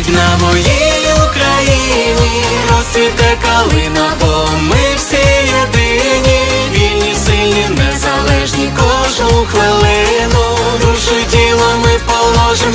засвітить на моїй Україні, розцвіте калина, бо ми всі єдині, вільні, сильні, незалежні кожну хвилину. Душу тіло ми положим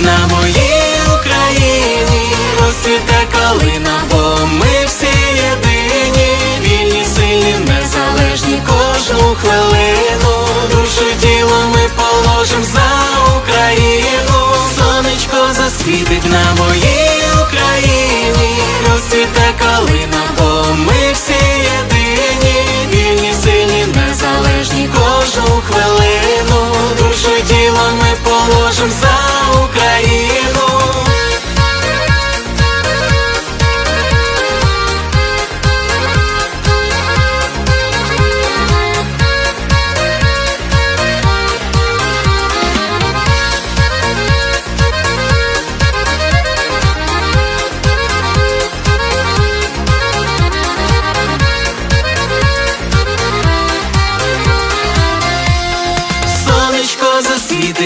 на моїй Україні, розсвіте калина, бо ми всі єдині, вільні, сильні, незалежні кожну хвилину. Душу діло ми положим за Україну. Сонечко засвітить на моїй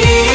You.